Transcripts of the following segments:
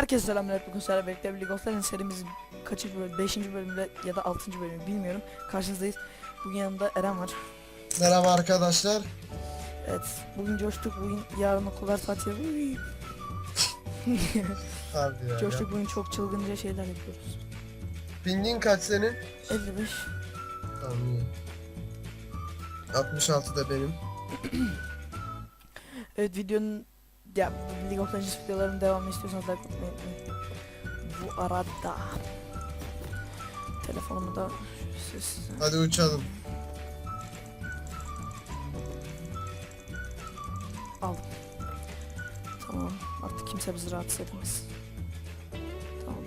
Herkese selamlar. Bugün sizlerle birlikte League of Legends serimizin kaçıncı bölüm, 5. bölümde ya da 6. bölümü bilmiyorum. Karşınızdayız. Bugün yanımda Eren var. Merhaba arkadaşlar. Evet, bugün coştuk. Bugün yarın okullar tatil. Uy. Abi ya. coştuk bugün çok çılgınca şeyler yapıyoruz. Pingin kaç senin? 55. Tamam iyi. 66 da benim. Evet videonun ya League of Legends videolarının devamını istiyorsanız like unutmayın. Bu arada telefonumu da sessiz. Hadi uçalım. Aldım. Tamam. Artık kimse bizi rahatsız etmez. Tamam.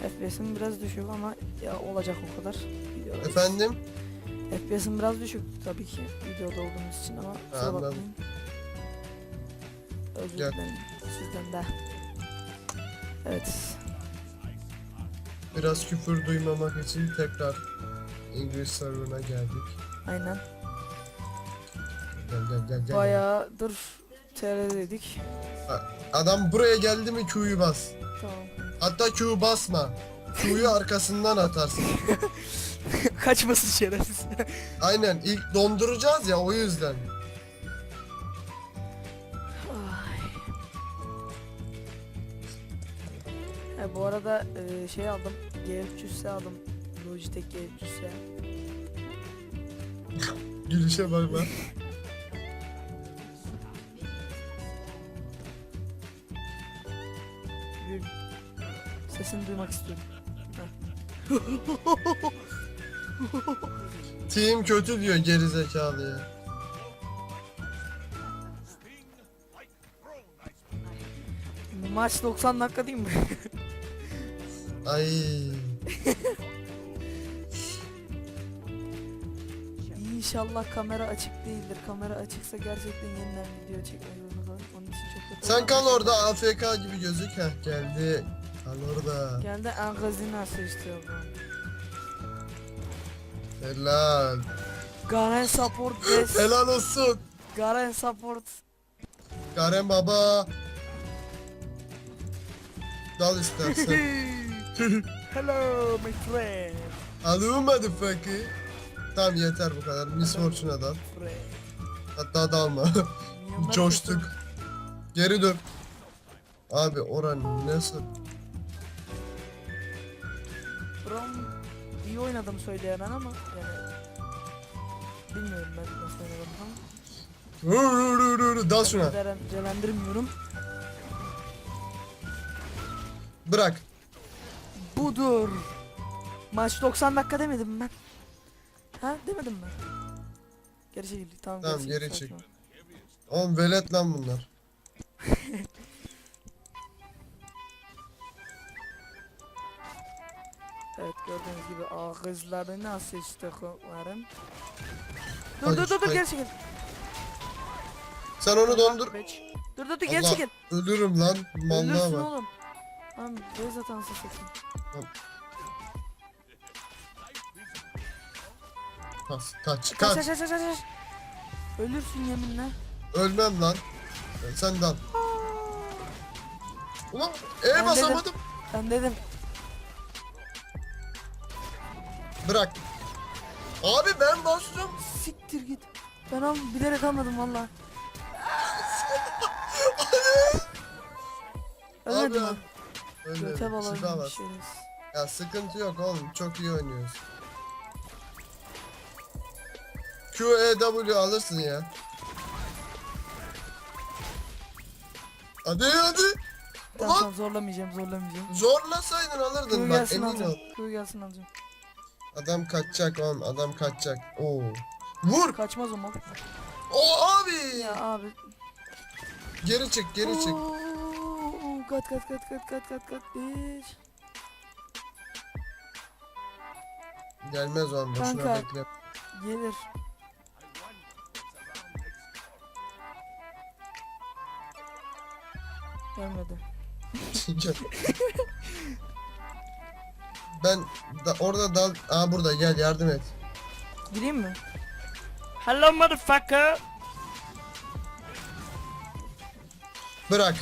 FPS'im biraz düşük ama ya olacak o kadar. Videodayız. Efendim? FPS'im biraz düşük tabii ki videoda olduğumuz için ama kusura bakmayın. Özür Gel. dilerim sizden de. Evet. Biraz küfür duymamak için tekrar İngiliz serverına geldik. Aynen. Gel gel gel gel. Bayağıdır TR'deydik. Adam buraya geldi mi Q'yu bas. Tamam. Hatta Q basma. Q'yu arkasından atarsın. Kaçmasın şerefsiz. Aynen ilk donduracağız ya o yüzden. Ha, bu arada e, şey aldım. G300S aldım. Logitech G300S. Gülüşe bak bak. Gül. Sesini duymak istiyorum. Team kötü diyor geri zekalıya. Maç 90 dakika değil mi? Ay. İnşallah kamera açık değildir. Kamera açıksa gerçekten yeniden video çekmek zorunda. Onun için çok kötü. Sen kal orada AFK gibi gözük. Heh geldi. Kal orada. Geldi Angazina seçti. Helal. Garen support best. Helal olsun. Garen support. Karen baba. Dal istersen. Hello my friend. Hello motherfucker. Tamam yeter bu kadar. Miss. Friend. Hatta dalma. Coştuk. Geri dön. Abi oran nasıl? Brom iyi oynadım söyleyemem ama yani bilmiyorum ben nasıl oynadım ama vur, vur, vur. Dal şuna. Derecelendirmiyorum. Bırak. Budur. Maç 90 dakika demedim mi ben. Ha demedim mi? Geri çekil. Tamam, Tamam, geri çek. Oğlum velet lan bunlar. Evet gördüğünüz gibi ağızlarını sıçtıklarım. Dur Hayır, dur dur dur geri çekil. Sen onu dondur. Dur dur dur geri Allah, çekil. Ölürüm lan. Mallığa Ölürsün bak. oğlum. Tamam bez satayım. Pas, Kaç, Kaç kaç. kaç kaç kaç kaç. Ölürsün yeminle. Ölmem lan. Sen dal. Ulan E Ben basamadım. Ben dedim Bırak. Abi ben bastım. siktir git. Ben al bilerek almadım valla. Abi, mi? Öyle. Göte bas. şeyiniz. Ya sıkıntı yok oğlum. Çok iyi oynuyoruz. Q, E, W alırsın ya. Hadi hadi. Tamam tamam zorlamayacağım zorlamayacağım. zorlasaydın alırdın bak gelsin emin ol. alacağım. Kuyu gelsin alacağım. Adam kaçacak oğlum adam kaçacak. Oo. Vur. Kaçmaz o mal. O abi. Ya abi. Geri çık geri çık. Kat kat kat kat kat kat kat bir. Gelmez oğlum boşuna Kanka. bekle. Gelir. Gelmedi. Gel. ben da, orada dal... Aa burada gel yardım et. Gireyim mi? Hello motherfucker. Bırak.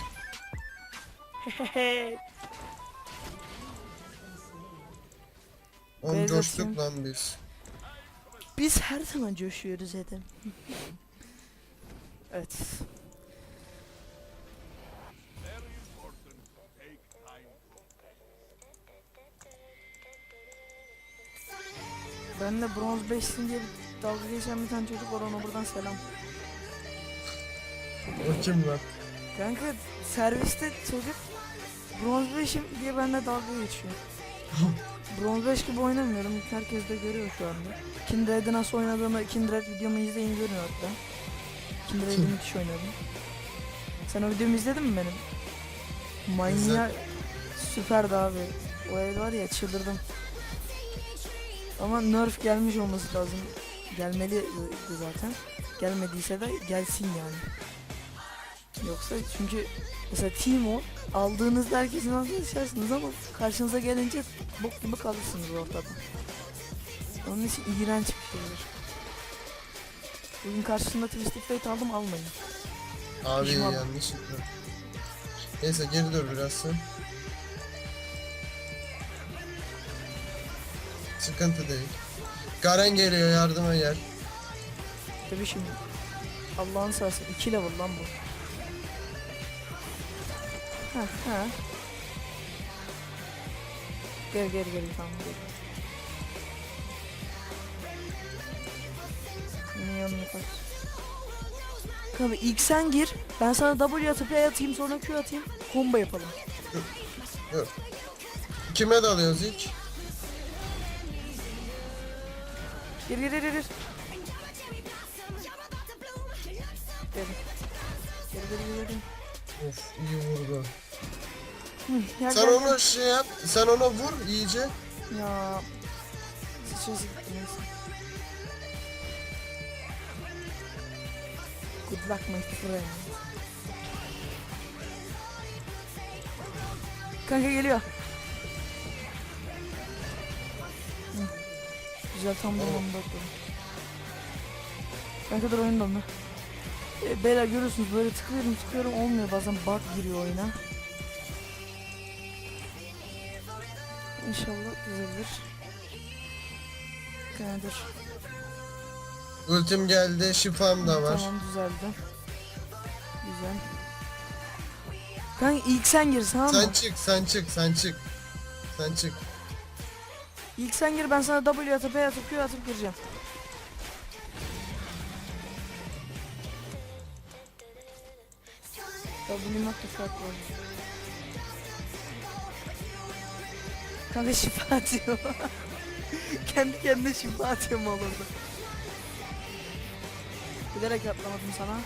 Oğlum Beyza coştuk lan biz. Biz her zaman coşuyoruz Edem. evet. Ben de bronz 5'sin diye dalga geçen bir tane çocuk var ona buradan selam. O kim lan? Kanka serviste çocuk bronz 5'im diye benimle dalga geçiyor. bronz 5 gibi oynamıyorum. Herkes de görüyor şu anda. Kindred'i nasıl oynadığımı, Kindred videomu izleyin görüyor hatta. Kindred'i müthiş oynadım. Sen o videomu izledin mi benim? Manyak süperdi abi. O el var ya çıldırdım. Ama nerf gelmiş olması lazım. Gelmeli zaten. Gelmediyse de gelsin yani. Yoksa çünkü mesela team o aldığınızda herkesin ağzına düşersiniz ama karşınıza gelince bok gibi kalırsınız ortada. Onun için iğrenç bir şeydir. Bugün karşısında Twisted Fate aldım almayın. Abi Pişman. yanlışlıkla. Neyse geri dur biraz sen. Sıkıntı değil. Garen geliyor yardıma gel. Tabii şimdi Allah'ın seversen 2 level lan bu. Ha ha. Gel gel gel tamam. Yine yanına kaç. Kanka ilk sen gir. Ben sana W atıp E atayım sonra Q atayım. Combo yapalım. Kime dalıyoruz ilk? Gir gir gir gir. Gel gel gel gel. Of iyi vurdu. Sen onu şey yap. Sen ona vur iyice. Ya. Sıçrası gitti neyse. Good luck my friend. Kanka geliyor. Hı. Güzel tam bu Tamam. anda atladım. Kanka dur oyun dondu. E, beyler görüyorsunuz böyle tıklıyorum tıklıyorum olmuyor bazen bug giriyor oyuna. İnşallah düzelir. Dur. Ultim geldi. Şifam da var. Tamam düzeldi. Güzel. Kanka ilk sen gir tamam mı? Sen çık, sen çık, sen çık. Sen çık. İlk sen gir ben sana W atıp E atıp Q atıp gireceğim. W not the Kanka şifa atıyor. Kendi kendine şifa atıyor mu olurdu? Bilerek atlamadım sana.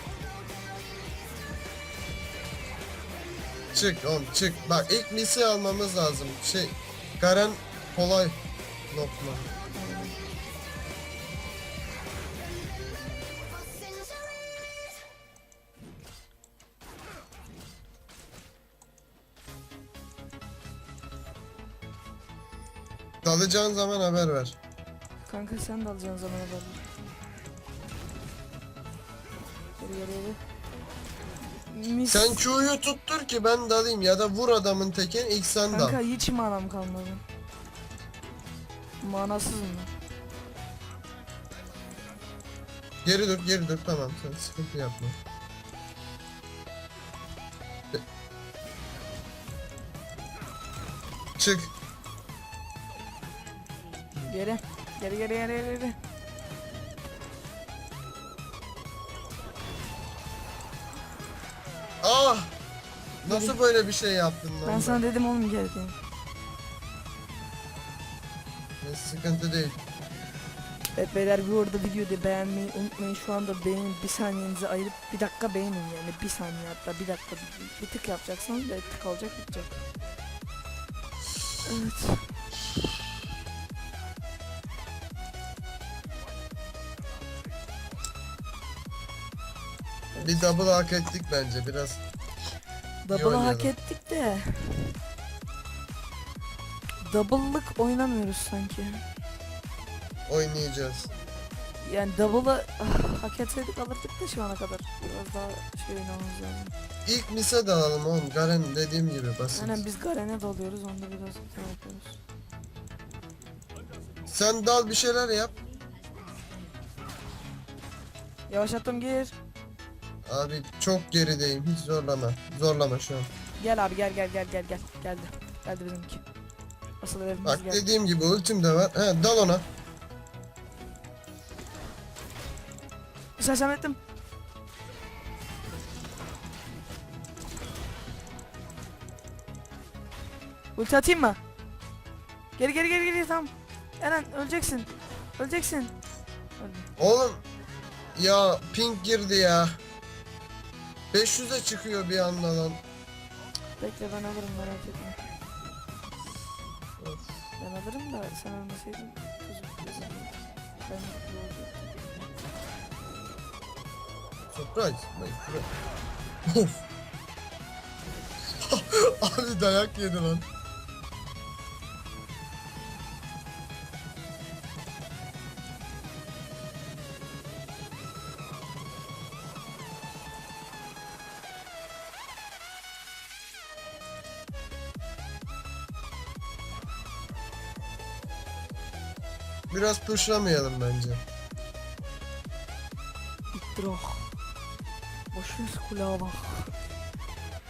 Çık oğlum çık. Bak ilk misi almamız lazım. Şey Garen kolay lokma. Dalacağın zaman haber ver. Kanka sen de alacaksın zaman haber. Geri geri geri. Mis. Sen Q'yu tuttur ki ben dalayım ya da vur adamın teken ilk sen dal. Kanka hiç manam kalmadı. Manasızım ben. Geri dur geri dur tamam sen sıkıntı yapma. Çık. Geri. Geri geri geri geri. Ah! Nasıl böyle bir şey yaptın lan? Ben sana dedim oğlum geri diye. Ne sıkıntı değil. Evet beyler bu arada videoyu beğenmeyi unutmayın. Şu anda benim bir saniyenizi ayırıp bir dakika beğenin yani. Bir saniye hatta bir dakika bir, bir tık yapacaksınız ve tık olacak bitecek. Evet. Bir double hak ettik bence biraz. Double'ı hak oynayalım. ettik de. Double'lık oynamıyoruz sanki. Oynayacağız. Yani double'ı ah, hak etseydik alırdık da şu ana kadar. Biraz daha şey oynamamız lazım. ilk mise dalalım oğlum. Garen dediğim gibi basit. Aynen biz Garen'e dalıyoruz onda biraz şey yapıyoruz. Sen dal bir şeyler yap. Yavaşlattım gir. Abi çok gerideyim. Hiç zorlama. Zorlama şu an. Gel abi gel gel gel gel gel. Geldi. Geldi bizimki. Asıl evimiz Bak geldi. dediğim gibi ultim de var. He dal ona. Sersemettim. Ulti atayım mı? Geri geri geri geri tamam. Eren öleceksin. Öleceksin. Öldüm. Oğlum ya pink girdi ya. 500'e çıkıyor bir anda lan. Bekle ben alırım merak etme. Of. Ben alırım da sen ölmeseydin. Bize- Ben mutlu olacaktım. Surprise. Of. Abi dayak yedi lan. Biraz pushlamayalım bence. İttirah. Boşun kulağa bak.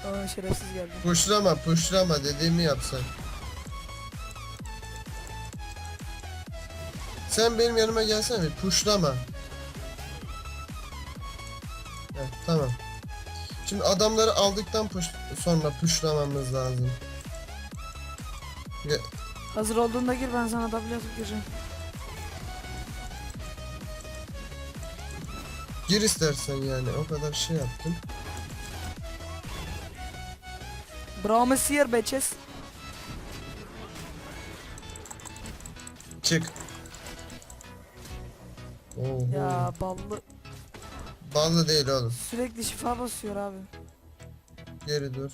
Aa şerefsiz geldi. Pushlama pushlama dediğimi yap sen. Benim yanıma gelsene bir pushlama. Heh, tamam. Şimdi adamları aldıktan push sonra pushlamamız lazım. Ge- Hazır olduğunda gir ben sana W atıp gireceğim. Gir istersen yani o kadar şey yaptım. Bravo Messier bitches. Çık. Oho. Ya ballı Ballı değil oğlum. sürekli şifa basıyor abi. Geri dur.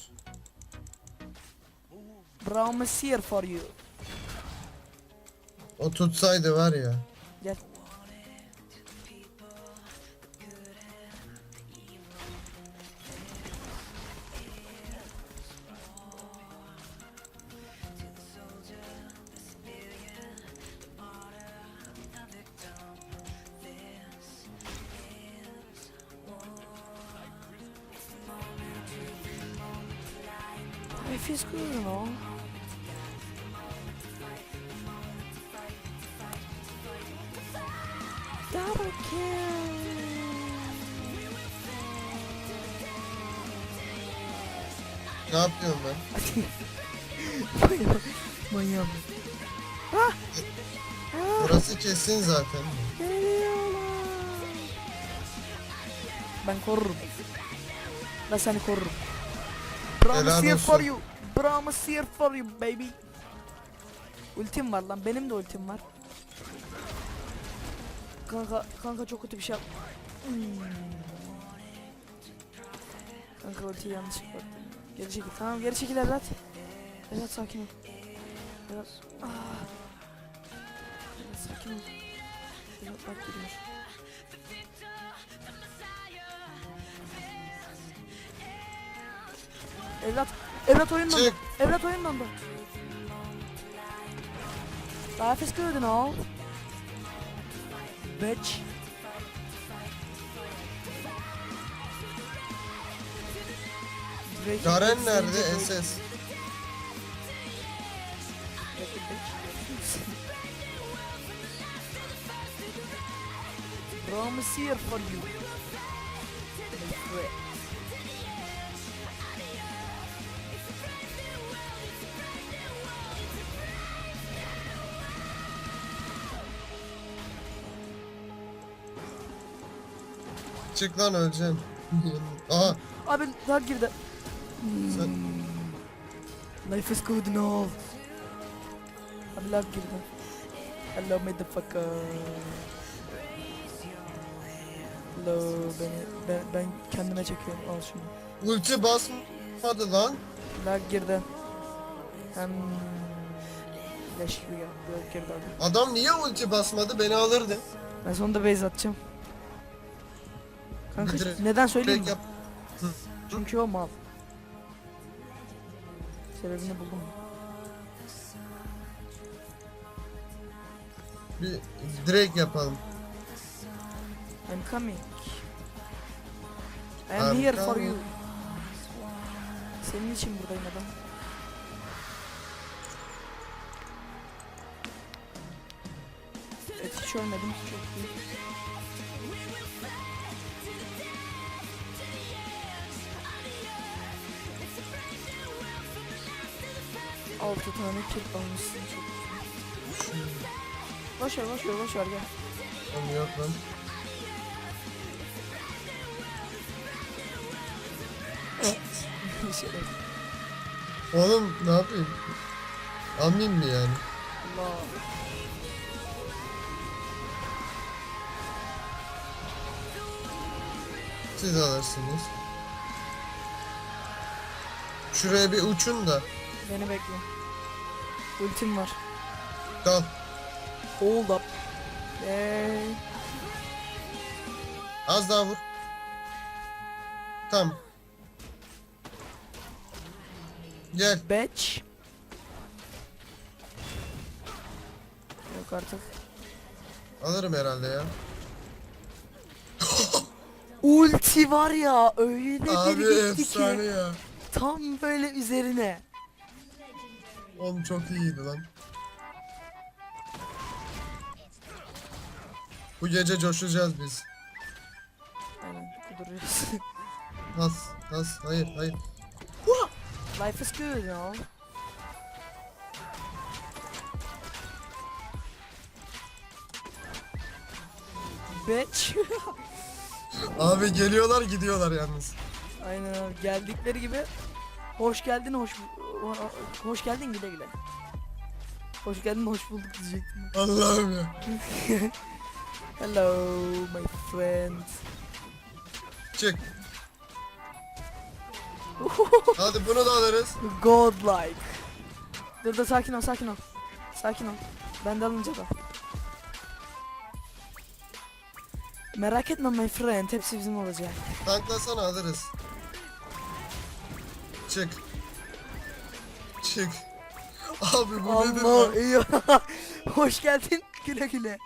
Bravo Messier for you. O tutsaydı var ya. Gel. Burası kesin zaten. Ben korurum. Ben seni korurum. Promise here for you. Promise here for you baby. Ultim var lan. Benim de ultim var. Kanka, kanka çok kötü bir şey yap. Hmm. Kanka ultiyi yanlış yaptım. Geri çekil. Tamam geri çekil evlat. Evlat sakin ol. Evlat. Ah. Sakin ol. Evlat bak gidiyor. Evlat, evlat oyun dondu. Evlat oyun dondu. Life is good and all. Bitch. Drake nerede? SS. Promise here for you. Çık lan öleceksin. Aha Abi lag girdi. sen Life is good and all. Abi lag girdi. Hello motherfucker. Hello beni ben, ben kendime çekiyorum al şunu. ulti basmadı lan. Lag girdi. Hem leş gibi geldi. Lag girdi abi. Adam niye ulti basmadı? Beni alırdı. Ben sonunda base atacağım. Kanka Direkt- neden söyleyeyim Direkt mi? yap. Çünkü o mal. Sebebini buldum. Bir Drake yapalım. I'm coming. I am here for you. Senin için buradayım adam. Evet hiç ölmedim. Çok iyi. Altı tane kill almışsın çok. Boş ver boş ver boş ver gel. Oğlum yok Oğlum ne yapayım? Amin mi yani? Allah. Siz alırsınız. Şuraya bir uçun da. Beni bekle. Ultim var. Kal. Hold up. Hey. Az daha vur. Tamam. Gel. Bitch. Yok artık. Alırım herhalde ya. Ulti var ya öyle Abi bir gitti efsane ki. ya. Tam böyle üzerine. Oğlum çok iyiydi lan. Bu gece coşacağız biz. Aynen kuduruyoruz. Has, has, hayır, hayır. Life is good ya. Bitch. Abi geliyorlar gidiyorlar yalnız. Aynen abi geldikleri gibi hoş geldin hoş hoş geldin güle güle. Hoş geldin hoş bulduk diyecektim. Allah'ım ya. Hello my friend. Çık. Hadi bunu da alırız. Godlike. Dur dur sakin ol sakin ol. Sakin ol. Ben de alınca da. Merak etme my friend hepsi bizim olacak. Tanklasana alırız. Çık. Çık. Abi bu nedir Allah lan? iyi. Hoş geldin güle güle.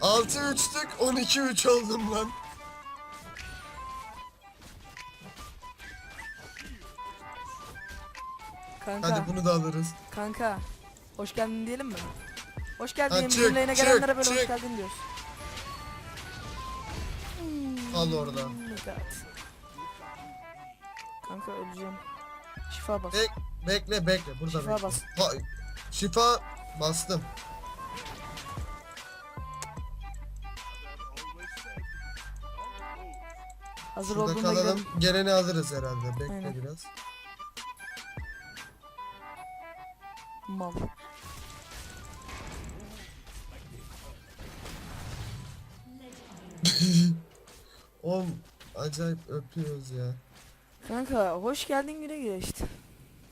6-3'tük 12-3 oldum lan. Kanka Hadi bunu da alırız. kanka. Hoş geldin diyelim mi? Hoş geldin. Ha, çık, gelenlere çık, böyle hoş çık. geldin diyoruz. Al orada. Oh my God. Kanka öleceğim. Şifa bas. Bek bekle bekle burada Şifa bekle. bas. Ha, şifa bastım. Hazır Şurada olduğunda kalalım. gidelim. Geleni alırız herhalde. Bekle Aynen. biraz. Mal. Oğlum acayip öpüyoruz ya. Kanka hoş geldin güle güle işte.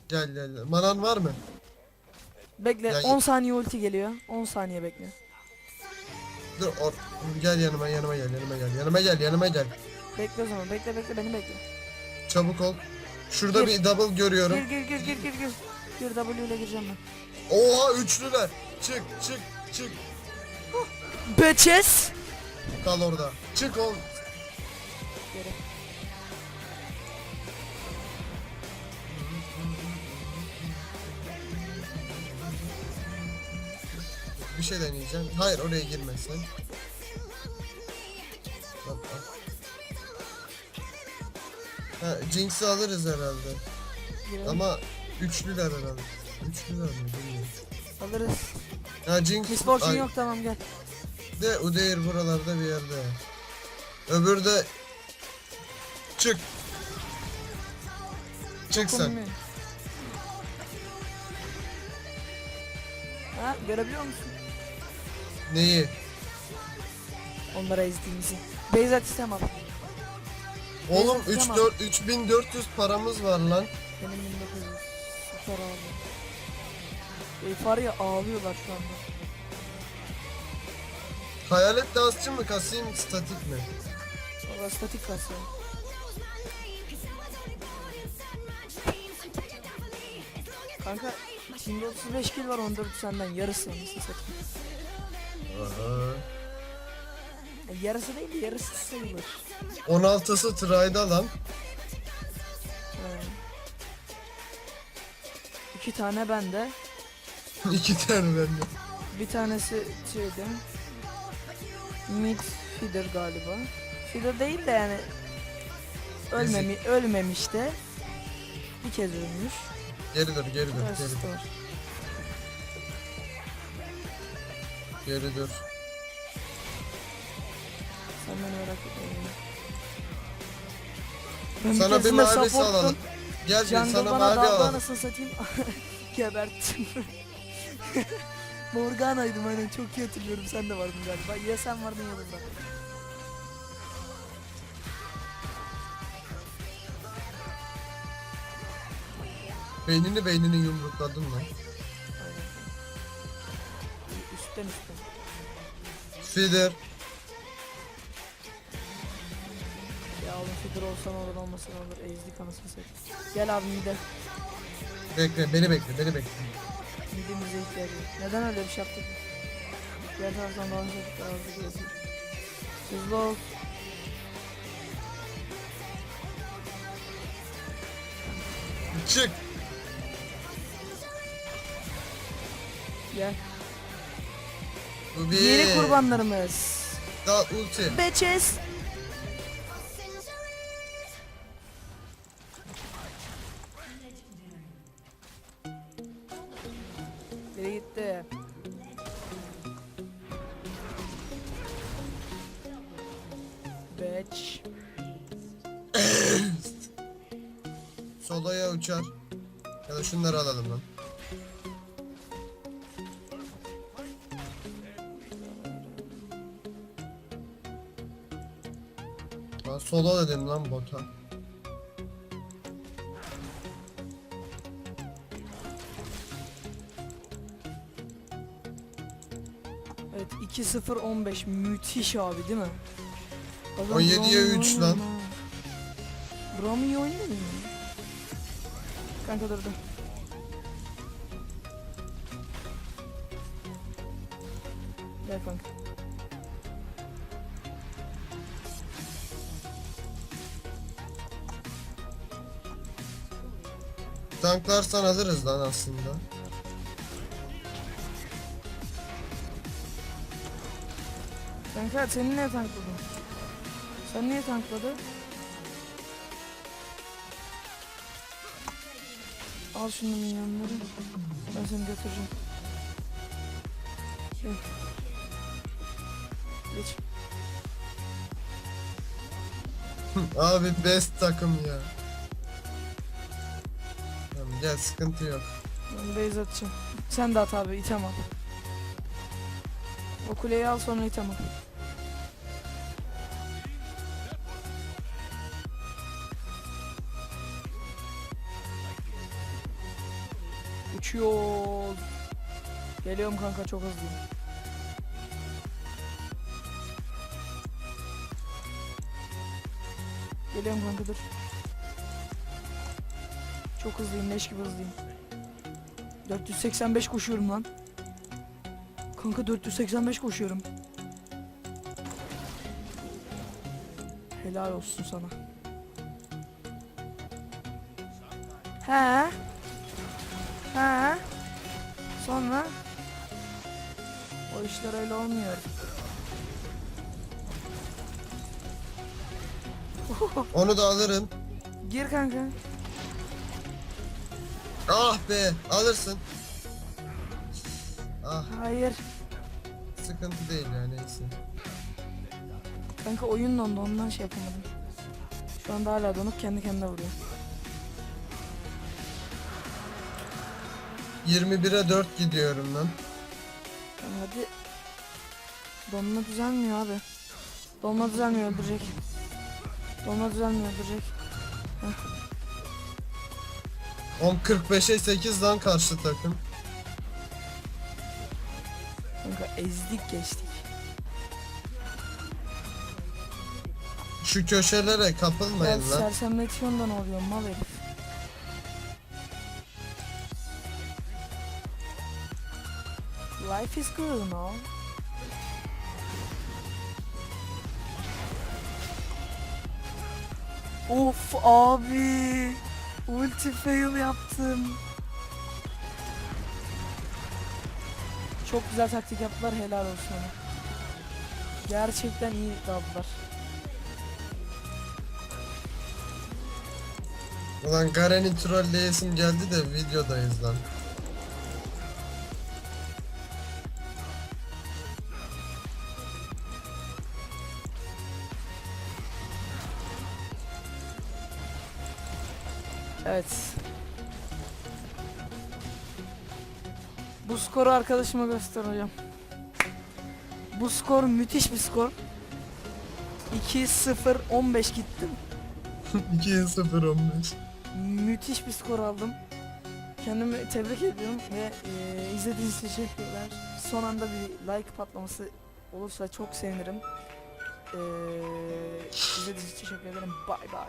Gel gel. gel. Manan var mı? Bekle Ya- 10 saniye ulti geliyor. 10 saniye bekle. Dur or gel yanıma yanıma gel yanıma gel yanıma gel yanıma gel. Bekle o zaman bekle bekle beni bekle. Çabuk ol. Şurada Gir. bir double görüyorum. Gir gir gir gir gir gir. Gir W ile gireceğim ben. Oha üçlüler. Çık çık çık. Bitches. Kal orada. Çık ol. Geri. Bir şey deneyeceğim. Hayır oraya girmesin. Ha, Jinx'i alırız herhalde. Girelim. Ama üçlüler herhalde. Üçlüler mi bilmiyorum. Alırız. Ha Jinx Miss Fortune ay, yok tamam gel. de Udyr buralarda bir yerde. Öbür de çık. Çık sen. Dokunmuyor. Ha görebiliyor musun? Neyi? Onlara ezdiğimizi. Beyzat istem al. Oğlum Neyse, 3 tamam. 4 3400 paramız var lan. Benim 1900. Süper abi. E, ya ağlıyorlar şu anda. Hayalet dansçı mı kasayım statik mi? Valla statik kasayım. Kanka şimdi 35 kill var 14 senden yarısı nasıl satayım. Aha. Yarısı değil yarısı sayılır. 16'sı try'da lan. İki tane bende. İki tane bende. Bir tanesi şeydi. Mid feeder galiba. Feeder değil de yani ölmemi ölmemiş de bir kez ölmüş. Geri dur geri dur geri var. Geri dur. Sen beni merak etme. Sana bir mavi support'tum. Gel Jungle sana bana daldı alalım. anasını satayım. Geberttim. Morgana'ydım aynen çok iyi hatırlıyorum sen de vardın galiba. Ya sen vardın ya da ben. Beynini beynini yumrukladın lan. Aynen. Üstten üstten. Feeder. Ya oğlum figür olsan olur olmasın olur. Ezdik anasını satayım. Gel abi mide. Bekle beni bekle beni bekle. Midemize ihtiyacı yok. Neden öyle bir şey yaptık? Diğer taraftan hızlı daha hızlı gelsin. Hızlı ol. Çık. Gel. Bu bir. Yeni kurbanlarımız. Daha ulti. Bitches. Ben solo dedim lan bota. Evet 2-0-15 müthiş abi değil mi? Adam 17'ye Brown'u 3 lan. oynuyor. Brown iyi oynuyor mu? Kanka dur dur. Tanklarsan alırız lan aslında. Kanka seni niye tankladın? Sen niye tankladın? Al şunu minyonları. Ben seni götüreceğim. Gel. Geç. Abi best takım ya. Gel sıkıntı yok. Ben base atacağım. Sen de at abi item al. O kuleyi al sonra item al. Uçuyor. Geliyorum kanka çok hızlıyım. Geliyorum kanka dur. Çok hızlıyım leş gibi hızlıyım. 485 koşuyorum lan. Kanka 485 koşuyorum. Helal olsun sana. He? He? Sonra? O işler öyle olmuyor. Onu da alırım. Gir kanka. Ah be alırsın. Ah Hayır. sıkıntı değil ya neyse. Kanka oyun dondu ondan şey yapamadım. Şu anda hala donup kendi kendine vuruyor. 21'e 4 gidiyorum lan. Tamam hadi. Donma düzelmiyor abi. Donma düzelmiyor öldürecek. Donma düzelmiyor öldürecek. 10 45'e 8 lan karşı takım. Kanka ezdik geçtik. Şu köşelere Ya kapılmayın lan. sersemletiyorsun da ne oluyor mal herif. Life is good no? Of abi. Ulti fail yaptım. Çok güzel taktik yaptılar helal olsun ona. Gerçekten iyi daldılar. Ulan Garen'i trolleyesim geldi de videodayız lan. Skoru arkadaşıma göster hocam. Bu skor müthiş bir skor. 2-0-15 gittim. 2-0 15. Müthiş bir skor aldım. Kendimi tebrik ediyorum ve e, izlediğiniz için teşekkürler. Son anda bir like patlaması olursa çok sevinirim. E, izlediğiniz için teşekkür ederim. Bye bye.